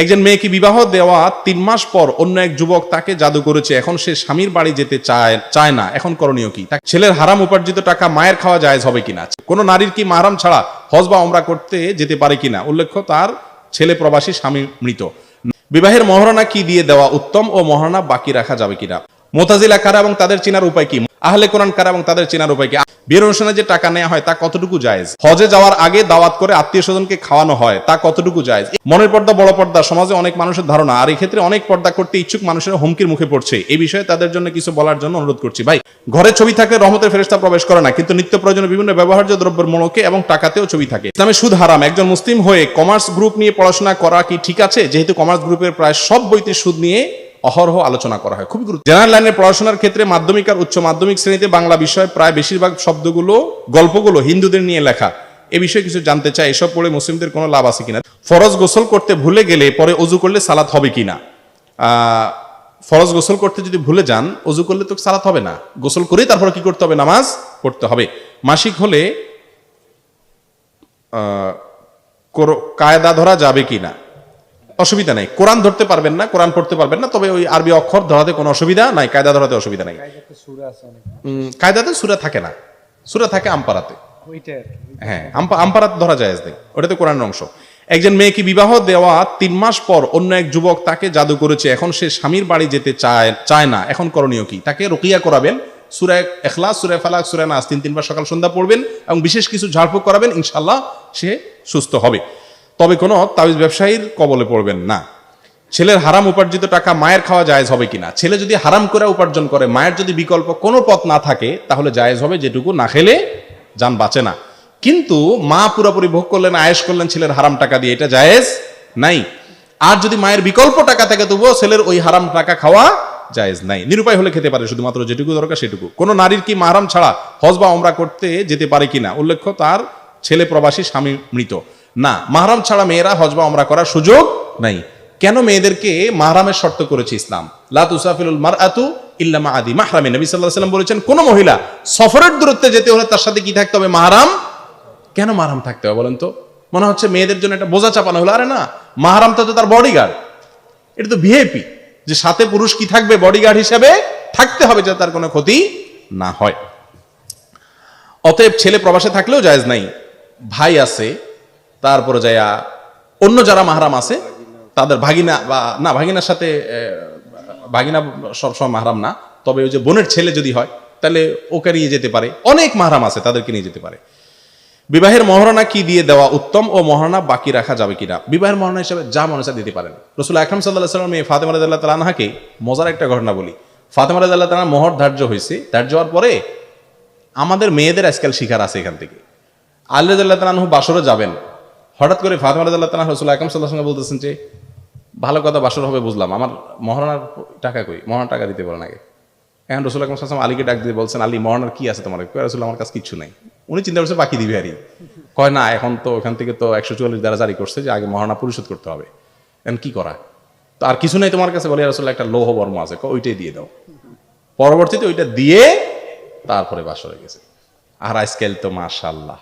একজন মেয়েকে বিবাহ দেওয়া তিন মাস পর অন্য এক যুবক তাকে জাদু করেছে। এখন সে স্বামীর বাড়ি যেতে চায় চায় না। এখন করণীয় কি? ছেলের হারাম উপার্জিত টাকা মায়ের খাওয়া জায়েজ হবে কিনা? কোনো নারীর কি মারাম ছাড়া হজ বা অমরা করতে যেতে পারে কিনা? উল্লেখ্য, তার ছেলে প্রবাসী স্বামী মৃত। বিবাহের মহারণা কি দিয়ে দেওয়া উত্তম ও মহারণা বাকি রাখা যাবে কিনা? মোতাজিলা কারা এবং তাদের চেনার উপায় কি? আহলে কোরআন কারা এবং তাদের চেনার উপায় কি? বিয়ের অনুষ্ঠানে যে টাকা নেওয়া হয় তা কতটুকু জায়েজ? হজে যাওয়ার আগে দাওয়াত করে আত্মীয় স্বজনকে খাওয়ানো হয় তা কতটুকু জায়েজ? মনের পর্দা, বড় পর্দা, সমাজে অনেক মানুষের ধারণা, আর এই ক্ষেত্রে অনেক পর্দা করতে ইচ্ছুক মানুষের হুমকির মুখে পড়ছে। এই বিষয়ে তাদের জন্য কিছু বলার জন্য অনুরোধ করছি। ভাই, ঘরে ছবি থাকে, রহমতের ফেরেস্তা প্রবেশ করে না, কিন্তু নিত্য প্রয়োজনীয় বিভিন্ন ব্যবহার্য দ্রব্যের মোড়কে এবং টাকাতেও ছবি থাকে। ইসলামে সুদ হারাম। একজন মুসলিম হয়ে কমার্স গ্রুপ নিয়ে পড়াশোনা করা কি ঠিক আছে? যেহেতু কমার্স গ্রুপের প্রায় সব বইতে সুদ নিয়ে অহরহ আলোচনা করা হয়। খুবই গুরুত্ব জেনারেল লাইনের পড়াশোনার ক্ষেত্রে মাধ্যমিক আর উচ্চ মাধ্যমিক শ্রেণীতে বাংলা বিষয়ে প্রায় বেশিরভাগ শব্দগুলো, গল্পগুলো হিন্দুদের নিয়ে লেখা। এ বিষয়ে কিছু জানতে চাই, এসব পড়ে মুসলিমদের কোনো লাভ আছে কিনা? ফরজ গোসল করতে ভুলে গেলে পরে অজু করলে সালাত হবে কিনা? ফরজ গোসল করতে যদি ভুলে যান, অজু করলে তো সালাত হবে না। গোসল করেই তারপরে কি করতে হবে? নামাজ পড়তে হবে। মাসিক হলে কায়দা ধরা যাবে কিনা? অসুবিধা নাই। কোরআন ধরতে পারবেন না কোরআন পড়তে পারবেন না তবে ওই আরবি অক্ষর ধরাতে কোনো অসুবিধা নাই কায়দা ধরাতে অসুবিধা নাই। কায়দাতে সুরা থাকে না। সুরা থাকে আম্পারাতে হ্যাঁ আম্পা- আম্পারাত ধরা যায় ওটাতে কোরআনের অংশ। একজন মেয়েকে বিবাহ দেওয়া তিন মাস পর অন্য এক যুবক তাকে জাদু করেছে। এখন সে স্বামীর বাড়ি যেতে চায় চায় না। এখন করণীয় কি? তাকে রুকিয়া করাবেন। সুরায় এখলাস সুরায় ফালাক সুরায় নাস। তিন তিনবার সকাল সন্ধ্যা পড়বেন এবং বিশেষ কিছু ঝাড়ফুঁক করাবেন। ইনশাল্লাহ সে সুস্থ হবে। তবে কোনো তাবিজ ব্যবসায়ীর কবলে পড়বেন না। ছেলের হারাম উপার্জিত টাকা মায়ের খাওয়া জায়েজ হবে কিনা? ছেলে যদি হারাম করে উপার্জন করে, মায়ের যদি বিকল্প কোনো পথ না থাকে, তাহলে জায়েজ হবে যেটুকু না খেলে যান বাঁচে না। কিন্তু মা পুরোপুরি ভোগ করলেন আয়েস করলেন ছেলের হারাম টাকা দিয়ে, এটা জায়েজ নাই। আর যদি মায়ের বিকল্প টাকা থাকে, তবুও ছেলের ওই হারাম টাকা খাওয়া জায়েজ নাই। নিরুপায় হলে খেতে পারে, শুধুমাত্র যেটুকু দরকার সেটুকু। কোনো নারীর কি মাহারাম ছাড়া হজ বা ওমরা করতে যেতে পারে কিনা? উল্লেখ্য, তার ছেলে প্রবাসী স্বামী মৃত। না, মাহারাম ছাড়া মেয়েরা হজ বা ওমরা করার সুযোগ নাই। কেন মেয়েদেরকে মাহরামের শর্ত করেছে ইসলাম? লা তুসাফিলুল মারআতু ইল্লা মা আদি। মাহরামে নবী আলাইহি সাল্লাম বলেছেন, কোন মহিলা সফরের দূরত্বে যেতে হলে তার সাথে কি থাকতে হবে? মাহরাম? কেন মাহরাম থাকতে হবে বলেন তো? মনে হচ্ছে মেয়েদের জন্য একটা বোঝা চাপানো হলো। আরে না, মাহরাম তো তার বডিগার্ড এটা তো ভিআইপি যে সাথে পুরুষ কি থাকবে? বডিগার্ড হিসেবে থাকতে হবে যাতে তার কোনো ক্ষতি না হয়। অতএব ছেলে প্রবাসে থাকলেও জায়েজ নাই। ভাই আছে তারপরে যায়া অন্য যারা মাহারাম আছে, তাদের ভাগিনা বা, না, ভাগিনার সাথে ভাগিনা সবসময় মাহারাম না, তবে ওই যে বোনের ছেলে যদি হয়, তাহলে ওকে নিয়ে যেতে পারে। অনেক মাহারাম আছে, তাদেরকে নিয়ে যেতে পারে। বিবাহের মহারণা কি দিয়ে দেওয়া উত্তম ও মহারণা বাকি রাখা যাবে কিনা? বিবাহের মহারণা হিসেবে যা মনে চায় দিতে পারেন। রসুল আকরম সাল্লাহ সাল্লাম মেয়ে ফাতেমা রাদিয়াল্লাহু তাআলা আনহাকে মজার একটা ঘটনা বলি। ফাতেমা রাদিয়াল্লাহু তাআলা মোহর ধার্য হয়েছে। ধার্য হওয়ার পরে আমাদের মেয়েদের আজকাল শিকার আছে এখান থেকে। আল্লাহ তালাহু বাসরে যাবেন। হঠাৎ করে ফাতেমা রাদিয়াল্লাহু তাআলা রসুল আকরম সাল্লাহ সঙ্গে বলতেছেন যে, ভালো কথা বাসর হবে, বুঝলাম। আমার মহারণার টাকা কই? মহারণার টাকা দিতে বলেন আগে। এখন রসুল আকরম সাল্লাম আলীকে ডাক দিয়ে বলছেন, আলী মহারণার কি আছে তোমার? রসুল আমার কাছে কিছু নাই। উনি চিন্তা করছে, বাকি দিবে আরই। কয়, না, এখন তো ওখান থেকে তো একশো চুয়াল্লিশ দ্বারা জারি করছে যে, আগে মহারণা পরিশোধ করতে হবে। এখন কি করা? তো আর কিছু নাই তোমার কাছে? বলে রসুল একটা লৌহ বর্ম আছে ওইটাই দিয়ে দাও। পরবর্তীতে ওইটা দিয়ে তারপরে বাসরে গেছে। আর আজকাল তো মাশাল্লাহ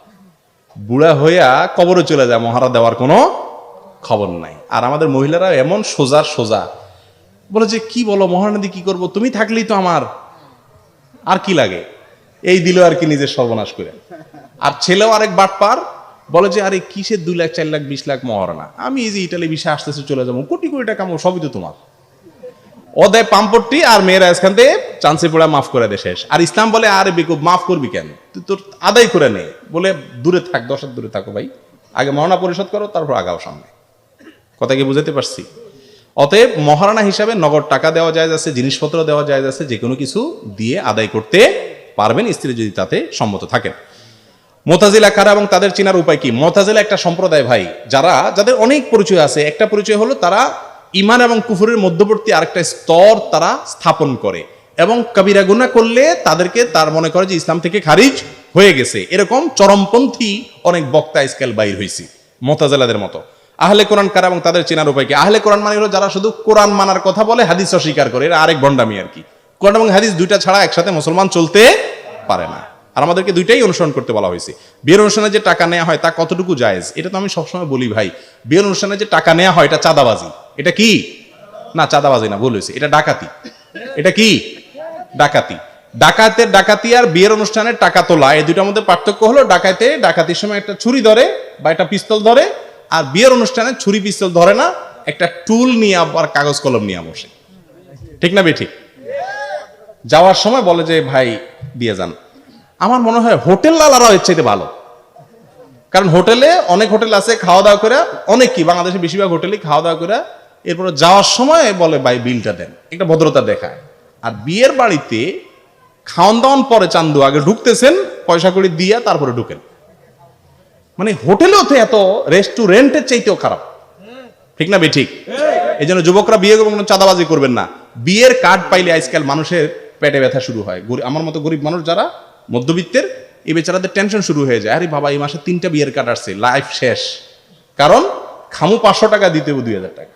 বুড়া হইয়া কবরে চলে যায় মহারা দেওয়ার কোনো খবর নাই। আর আমাদের মহিলারা এমন সোজা সোজা। বলে যে, কি বলো মহানদী কি করব? তুমি থাকলেই তো আমার। আর কি লাগে? এই দিল আর কি নিজের সর্বনাশ করে। আর ছেলেও আরেক বাটপার বলে যে, আরে, কিসের দুই লাখ, চার লাখ, বিশ লাখ মহারণা? আমি এই যে ইটালি বিষয়ে আসতেছে, চলে যাব। কোটি কোটি টাকা সবই তো তোমার। ও দেয় আর মেয়েরা এখান থেকে চান্সে পড়া মাফ করে দে শেষ। আর ইসলাম বলে, আরে বেকুব মাফ করবি কেন? তুই তোর আদায় করে নে। বলে, দূরে থাক, দশ দূরে থাকো ভাই। আগে মহারণা পরিশোধ করো, তারপর আগাও সামনে। কথা কি বুঝাতে পারছি? অতএব মহারানা হিসাবে নগদ টাকা দেওয়া যায় আছে, জিনিসপত্র দেওয়া যায় যাচ্ছে যে কোনো কিছু দিয়ে আদায় করতে পারবেন স্ত্রী যদি তাতে সম্মত থাকেন। মোতাজিলা কারা এবং তাদের চেনার উপায় কি? মোতাজিলা একটা সম্প্রদায় ভাই, যারা, যাদের অনেক পরিচয় আছে। একটা পরিচয় হলো তারা ইমান এবং কুফুরের মধ্যবর্তী আরেকটা স্তর তারা স্থাপন করে। এবং কবিরা গুনাহ করলে তাদেরকে তার মনে করে যে ইসলাম থেকে খারিজ হয়ে গেছে। এরকম চরমপন্থী অনেক বক্তা স্কেল বাইর হয়েছে মোতাজেলাদের মতো। আহলে কোরআন কারা এবং তাদের চেনার উপায় কি? আহলে কোরআন মানে হলো যারা শুধু কোরআন মানার কথা বলে, হাদিস অস্বীকার করে। এরা আরেক বন্ডামি আর কি। কোরআন এবং হাদিস দুইটা ছাড়া একসাথে মুসলমান চলতে পারে না। আর আমাদেরকে দুইটাই অনুসরণ করতে বলা হয়েছে। বিয়ের অনুষ্ঠানে যে টাকা নেওয়া হয় তা কতটুকু জায়েজ? এটা তো আমি সবসময় বলি ভাই। বিয়ের অনুষ্ঠানে যে টাকা নেওয়া হয়, এটা চাঁদাবাজি। এটা কি? না, চাঁদাবাজি না, ভুল হয়েছে। এটা ডাকাতি। এটা কি? ডাকাতি। ডাকাতের ডাকাতি আর বিয়ের অনুষ্ঠানের টাকা তোলা, এই দুটার মধ্যে পার্থক্য হলো ডাকাতে ডাকাতির সময় একটা ছুরি ধরে বা একটা পিস্তল ধরে, আর বিয়ের অনুষ্ঠানে ছুরি পিস্তল ধরে না, একটা টুল নিয়ে আবার কাগজ কলম নিয়ে বসে। ঠিক না বেঠিক? যাওয়ার সময় বলে যে, ভাই, দিয়ে যান। আমার মনে হয় হোটেল লালারা এর চাইতে ভালো। কারণ হোটেলে অনেক হোটেল আছে খাওয়া দাওয়া করে, অনেক কি, বাংলাদেশে বেশিরভাগ হোটেলে খাওয়া দাওয়া করে এরপরে যাওয়ার সময় বলে, ভাই, বিলটা দেন। একটা ভদ্রতা দেখায়। আর বিয়ের বাড়িতে খাওয়ান দাওয়ান পরে চান্দু আগে ঢুকতেছেন, পয়সা করে দিয়ে তারপরে ঢুকেন। মানে হোটেলেও তো এত রেস্টুরেন্টের চাইতেও খারাপ। ঠিক না বে ঠিক? এই জন্য যুবকরা বিয়ে করবেন চাঁদাবাজি করবেন না। বিয়ের কার্ড পাইলে আজকাল মানুষের পেটে ব্যথা শুরু হয়। আমার মতো গরিব মানুষ যারা মধ্যবিত্তের, এই বেচারাদের টেনশন শুরু হয়ে যায়। আরে বাবা, এই মাসে তিনটা বিয়ের কার্ড আসছে লাইফ শেষ। কারণ খামু পাঁচশো টাকা দিতে দুই হাজার টাকা।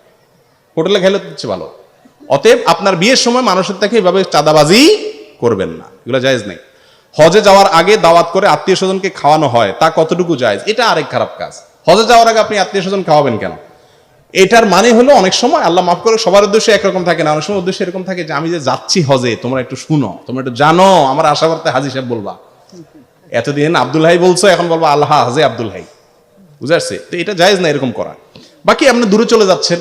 হোটেলে খেলে হচ্ছে ভালো। অতএব আপনার বিয়ের সময় মানুষের থেকে এভাবে চাঁদাবাজি করবেন না। এগুলো জায়েজ নেই। হজে যাওয়ার আগে দাওয়াত করে আত্মীয় স্বজনকে খাওয়ানো হয়, তা কতটুকু জায়েজ? এটা আরেক খারাপ কাজ। হজে যাওয়ার আগে আপনি আত্মীয় স্বজন খাওয়াবেন কেন? এটার মানে হলো অনেক সময় আল্লাহ মাফ করে সবার উদ্দেশ্যে একরকম থাকে না, অনেক সময় উদ্দেশ্য এরকম থাকে যে আমি যে যাচ্ছি হজে, তোমরা একটু শুনো, তোমরা একটু জানো, আমার আশা করতে হাজি সাহেব বলবা। এতদিন আব্দুল হাই বলছো, এখন বলব আল্লাহ হাজে আব্দুল হাই। বুঝে আসছে? তো এটা জায়েজ না এরকম করা। বাকি আপনি দূরে চলে যাচ্ছেন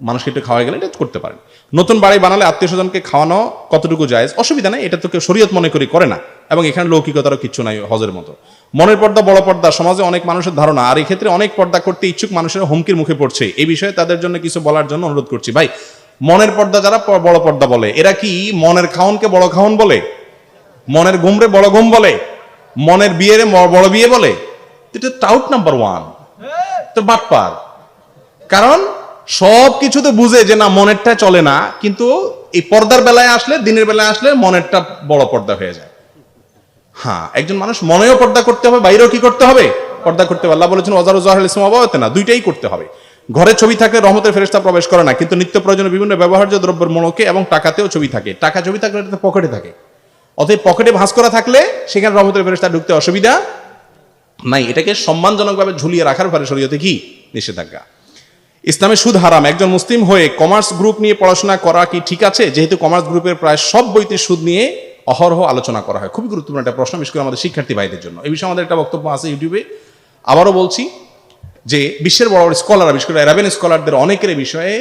মানুষকে একটু খাওয়া গেলে এটা করতে পারেন। নতুন বাড়ি বানালে আত্মীয় স্বজনকে খাওয়ানো কতটুকু জায়েজ? অসুবিধা নেই, এটা তো কেউ শরীয়ত মনে করি করে না। এবং এখানে লৌকিকতারও কিচ্ছু নাই হজের মতো। মনের পর্দা, বড় পর্দা, সমাজে অনেক মানুষের ধারণা, আর এই ক্ষেত্রে অনেক পর্দা করতে ইচ্ছুক মানুষের হুমকির মুখে পড়ছে। এই বিষয়ে তাদের জন্য কিছু বলার জন্য অনুরোধ করছি। ভাই, মনের পর্দা যারা বড় পর্দা বলে, এরা কি মনের খাওনকে বড় খাওন বলে? মনের ঘুমরে বড় ঘুম বলে? মনের বিয়েরে বড় বিয়ে বলে? এটা টাউট নাম্বার ওয়ান তো বাটপার কারণ সব কিছু তো বুঝে যে না, মনেরটা চলে না, কিন্তু এই পর্দার বেলায় আসলে, দিনের বেলায় আসলে মনেরটা বড় পর্দা হয়ে যায়। হ্যাঁ একজন মানুষ মনেও পর্দা করতে হবে, বাইরেও কি করতে হবে? পর্দা করতে হবে। আল্লাহ বলেছেন ওজার জাহাল ইসলাম অবাহতে না, দুইটাই করতে হবে। ঘরে ছবি থাকলে রহমতের ফেরেস্তা প্রবেশ করে না, কিন্তু নিত্য প্রয়োজনীয় বিভিন্ন ব্যবহার্য দ্রব্যের মনোকে এবং টাকাতেও ছবি থাকে। টাকা ছবি থাকলে এটা পকেটে থাকে। অতএব পকেটে ভাঁজ করা থাকলে সেখানে রহমতের ফেরেস্তা ঢুকতে অসুবিধা নাই। এটাকে সম্মানজনকভাবে ঝুলিয়ে রাখার পরে শরীয়তে কি নিষেধাজ্ঞা? ইসলামে সুদ হারাম। একজন মুসলিম হয়ে কমার্স গ্রুপ নিয়ে পড়াশোনা করা কি ঠিক আছে? যেহেতু কমার্স গ্রুপের প্রায় সব বইতে সুদ নিয়ে অহরহ আলোচনা করা হয়। খুবই গুরুত্বপূর্ণ একটা প্রশ্ন, বিশেষ করে আমাদের শিক্ষার্থী ভাইদের জন্য। এই বিষয়ে আমাদের একটা বক্তব্য আছে ইউটিউবে আবারও বলছি যে বিশ্বের বড় বড় স্কলার বিশেষ করে অ্যারাবিয়ান স্কলারদের অনেকের বিষয়ে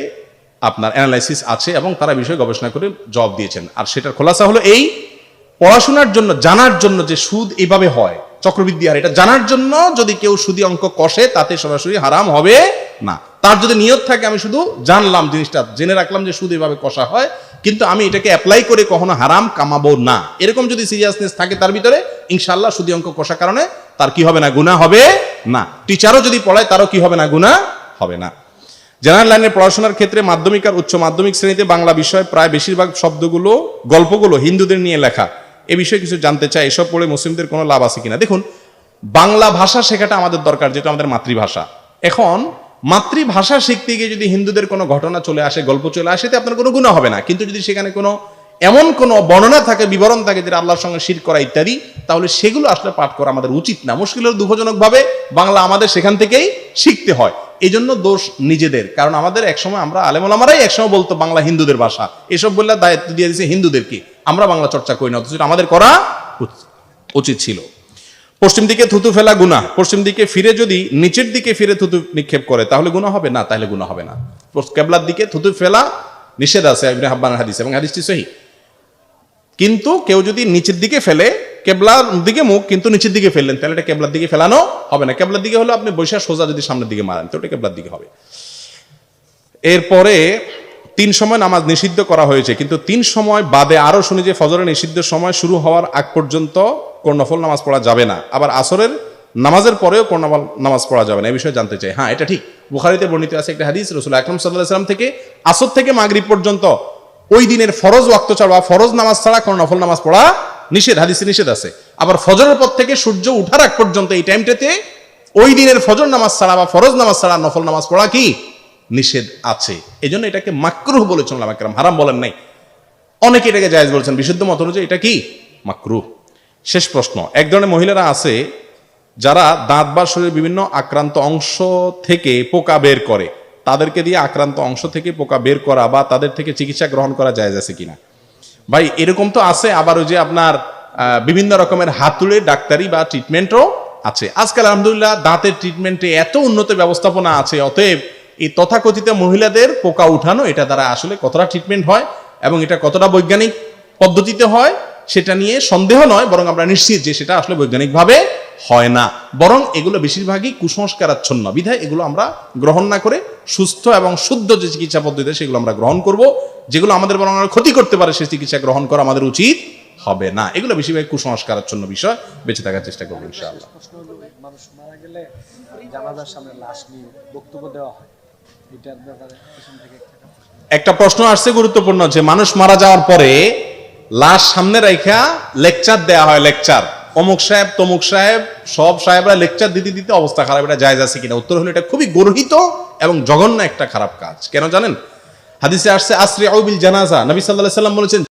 আপনার অ্যানালাইসিস আছে এবং তারা বিষয়ে গবেষণা করে জবাব দিয়েছেন। আর সেটার খোলাসা হলো এই পড়াশোনার জন্য, জানার জন্য যে সুদ এভাবে হয়, চক্রবৃদ্ধি আর এটা জানার জন্য যদি কেউ সুদি অঙ্ক কষে, তাতে সরাসরি হারাম হবে না। তার যদি নিয়ত থাকে, আমি শুধু জানলাম জিনিসটা, জেনে রাখলাম যে সুদ এভাবে কষা হয়, কিন্তু আমি এটাকে অ্যাপ্লাই করে কখনো হারাম কামাবো না। এরকম যদি সিরিয়াসনেস থাকে তার ভিতরে ইনশাল্লাহ সুদি অঙ্ক কষা কারণে তার কি হবে না গুণা হবে না। টিচারও যদি পড়ায়, তারও কি হবে না গুণা হবে না। জেনারেল লাইনের পড়াশোনার ক্ষেত্রে মাধ্যমিক আর উচ্চ মাধ্যমিক শ্রেণীতে বাংলা বিষয়ে প্রায় বেশিরভাগ শব্দগুলো, গল্পগুলো হিন্দুদের নিয়ে লেখা। এ বিষয়ে কিছু জানতে চাই, এসব পড়ে মুসলিমদের কোনো লাভ আছে কিনা? দেখুন, বাংলা ভাষা শেখাটা আমাদের দরকার যেটা আমাদের মাতৃভাষা। এখন মাতৃভাষা শিখতে গিয়ে যদি হিন্দুদের কোনো ঘটনা চলে আসে, গল্প চলে আসে তো আপনার কোনো গুণ হবে না। কিন্তু যদি সেখানে কোনো, এমন কোনো বর্ণনা থাকে, বিবরণ থাকে যেটা আল্লাহর সঙ্গে শির করা ইত্যাদি, তাহলে সেগুলো আসলে পাঠ করা আমাদের উচিত না। মুশকিল হলো দুঃখজনকভাবে বাংলা আমাদের সেখান থেকেই শিখতে হয়। এই জন্য দোষ নিজেদের, কারণ আমাদের একসময় আমরা আলেমলামারাই একসময় বলতো বাংলা হিন্দুদের ভাষা। এসব বললে দায়িত্ব দিয়ে দিয়েছে হিন্দুদেরকে। আমরা বাংলা চর্চা করি না, অথচ আমাদের করা উচিত- উচিত ছিল। পশ্চিম দিকে থুতু ফেলা গুণা পশ্চিম দিকে ফিরে যদি নিচের দিকে ফিরে থুতু নিক্ষেপ করে, তাহলে গুণা হবে? না, তাহলে গুণা হবে না। কেবলার দিকে থুতু ফেলা নিষেধ আছে ইবনে হাব্বান হাদিস, এবং হাদিসটি সহি। কিন্তু কেউ যদি নিচের দিকে ফেলে, কেবলার দিকে মুখ কিন্তু নিচের দিকে ফেললেন, তাহলে এটা কেবলার দিকে ফেলানো হবে না। কেবলার দিকে হলো আপনি বৈশা সোজা যদি সামনের দিকে মারেন তো ওটা কেবলার দিকে হবে। এরপরে তিন সময় নামাজ নিষিদ্ধ করা হয়েছে, কিন্তু তিন সময় বাদে আরও শুনি যে ফজরের নিষিদ্ধ সময় শুরু হওয়ার আগ পর্যন্ত কোন নফল নামাজ পড়া যাবে না। আবার আসরের নামাজের পরেও কোন নামাজ পড়া যাবে না, এই বিষয়ে জানতে চাই। হ্যাঁ এটা ঠিক। বুখারিতে বর্ণিত আছে একটা হাদিস রসুল আকরম সাল্লাহ সাল্লাম থেকে আসর থেকে মাগরিব পর্যন্ত ওই দিনের ফরজ ওয়াক্ত ছাড়া ফরজ নামাজ ছাড়া কোন নফল নামাজ পড়া নিষেধ, হাদিসে নিষেধ আছে। আবার ফজরের পর থেকে সূর্য উঠার আগ পর্যন্ত এই টাইমটাতে ওই দিনের ফজর নামাজ ছাড়া বা ফরজ নামাজ ছাড়া নফল নামাজ পড়া কি? নিষেধ আছে। এই জন্য এটাকে মাকরুহ বলেছেন লামাকরাম হারাম বলেন নাই। অনেকে এটাকে জায়েজ বলেছেন। বিশুদ্ধ মত অনুযায়ী এটা কি? মাকরুহ। শেষ প্রশ্ন, এক ধরনের মহিলারা আছে যারা দাঁত বা শরীরের বিভিন্ন আক্রান্ত অংশ থেকে পোকা বের করে। তাদেরকে দিয়ে আক্রান্ত অংশ থেকে পোকা বের করা বা তাদের থেকে চিকিৎসা গ্রহণ করা যায় আছে কিনা? ভাই, এরকম তো আছে, আবার ওই যে আপনার বিভিন্ন রকমের হাতুড়ে, ডাক্তারি বা ট্রিটমেন্টও আছে। আজকাল আলহামদুলিল্লাহ দাঁতের ট্রিটমেন্টে এত উন্নত ব্যবস্থাপনা আছে, অতএব এই তথাকথিত মহিলাদের পোকা উঠানো, এটা দ্বারা আসলে কতটা ট্রিটমেন্ট হয় এবং এটা কতটা বৈজ্ঞানিক পদ্ধতিতে হয় সেটা নিয়ে সন্দেহ নয় বরং আমরা নিশ্চিত যে সেটা আসলে বৈজ্ঞানিকভাবে হয় না। বরং এগুলো বেশিরভাগই কুসংস্কারাচ্ছন্ন বিধায় এগুলো আমরা গ্রহণ না করে সুস্থ এবং শুদ্ধ যে চিকিৎসা পদ্ধতি সেগুলো আমরা গ্রহণ করব যেগুলো আমাদের বরং ক্ষতি করতে পারে সেই চিকিৎসা গ্রহণ করা আমাদের উচিত হবে না। এগুলো বেশিরভাগ কুসংস্কারাচ্ছন্ন বিষয় বেঁচে থাকার চেষ্টা করব ইনশাআল্লাহ। মানুষ মারা গেলে জানাজার সামনে লাশ নিয়ে বক্তব্য দেওয়া হয়? এটার ব্যাপারে। একটা প্রশ্ন আসছে গুরুত্বপূর্ণ যে মানুষ মারা যাওয়ার পরে লাশ সামনে রাইখা লেকচার দেয়া হয়, লেকচার। অমুক সাহেব, তমুক সাহেব, সব সাহেবরা লেকচার দিতে দিতে অবস্থা খারাপ, এটা জায়জ আছে কিনা? উত্তর হলো, এটা খুবই গর্হিত এবং জঘন্য একটা খারাপ কাজ। কেন জানেন? হাদিসে আসছে আশ্রী আউবিল জানাজা। নবী সাল্লাহ সাল্লাম বলেছেন